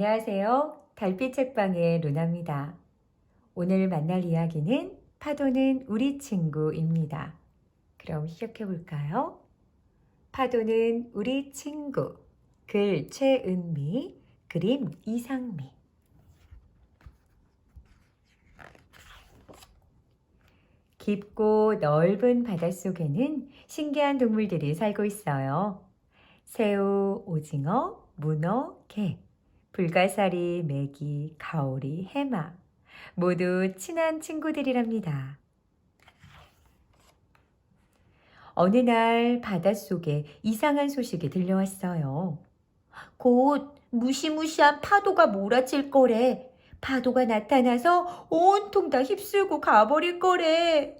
안녕하세요. 달빛 책방의 루나입니다. 오늘 만날 이야기는 파도는 우리 친구입니다. 그럼 시작해 볼까요? 파도는 우리 친구. 글 최은미, 그림 이상미. 깊고 넓은 바닷속에는 신기한 동물들이 살고 있어요. 새우, 오징어, 문어, 개, 불가사리, 메기, 가오리, 해마. 모두 친한 친구들이랍니다. 어느 날 바닷속에 이상한 소식이 들려왔어요. 곧 무시무시한 파도가 몰아칠 거래. 파도가 나타나서 온통 다 휩쓸고 가버릴 거래.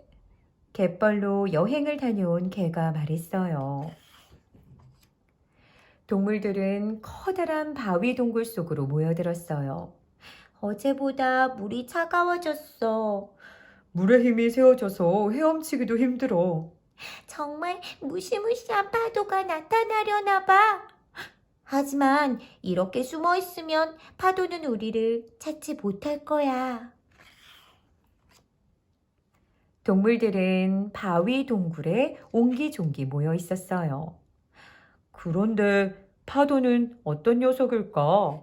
갯벌로 여행을 다녀온 개가 말했어요. 동물들은 커다란 바위 동굴 속으로 모여들었어요. 어제보다 물이 차가워졌어. 물의 힘이 세어져서 헤엄치기도 힘들어. 정말 무시무시한 파도가 나타나려나 봐. 하지만 이렇게 숨어 있으면 파도는 우리를 찾지 못할 거야. 동물들은 바위 동굴에 옹기종기 모여 있었어요. 그런데 파도는 어떤 녀석일까?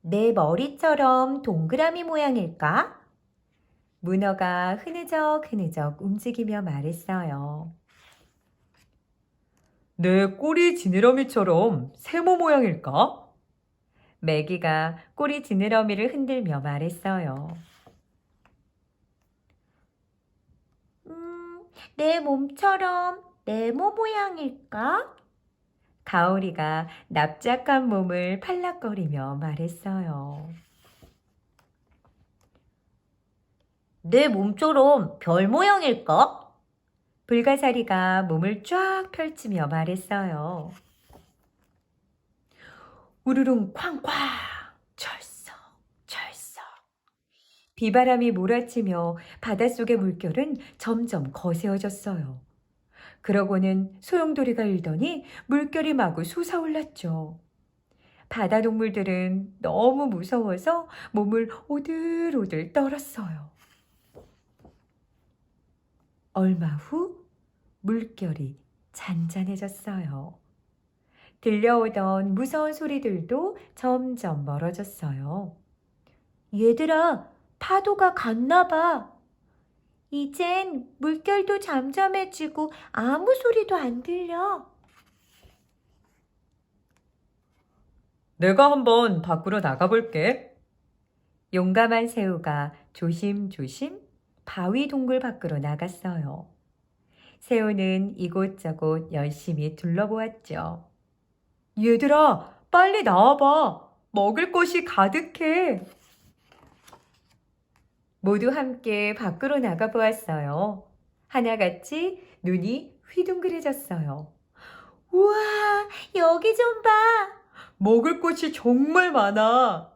내 머리처럼 동그라미 모양일까? 문어가 흐느적 흐느적 움직이며 말했어요. 내 꼬리 지느러미처럼 세모 모양일까? 매기가 꼬리 지느러미를 흔들며 말했어요. 음, 내 몸처럼 네모 모양일까? 가오리가 납작한 몸을 팔락거리며 말했어요. 내 몸처럼 별 모양일까? 불가사리가 몸을 쫙 펼치며 말했어요. 우르릉 쾅쾅 철썩 철썩 비바람이 몰아치며 바닷속의 물결은 점점 거세어졌어요. 그러고는 소용돌이가 일더니 물결이 마구 솟아올랐죠. 바다 동물들은 너무 무서워서 몸을 오들오들 떨었어요. 얼마 후 물결이 잔잔해졌어요. 들려오던 무서운 소리들도 점점 멀어졌어요. 얘들아, 파도가 갔나 봐. 이젠 물결도 잠잠해지고 아무 소리도 안 들려. 내가 한번 밖으로 나가볼게. 용감한 새우가 조심조심 바위 동굴 밖으로 나갔어요. 새우는 이곳저곳 열심히 둘러보았죠. 얘들아, 빨리 나와봐. 먹을 것이 가득해. 모두 함께 밖으로 나가 보았어요. 하나같이 눈이 휘둥그레졌어요. 우와, 여기 좀 봐. 먹을 것이 정말 많아.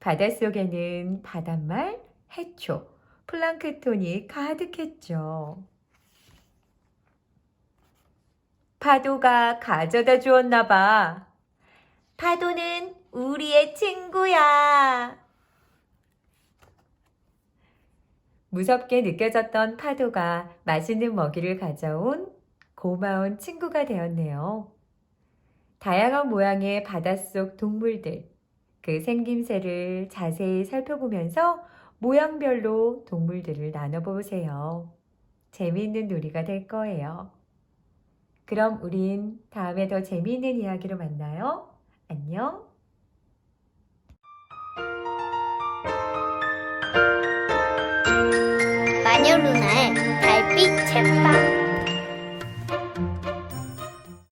바닷속에는 바닷말, 해초, 플랑크톤이 가득했죠. 파도가 가져다 주었나 봐. 파도는 우리의 친구야. 무섭게 느껴졌던 파도가 맛있는 먹이를 가져온 고마운 친구가 되었네요. 다양한 모양의 바닷속 동물들, 그 생김새를 자세히 살펴보면서 모양별로 동물들을 나눠보세요. 재미있는 놀이가 될 거예요. 그럼 우린 다음에 더 재미있는 이야기로 만나요. 안녕. 루나의 달빛 책방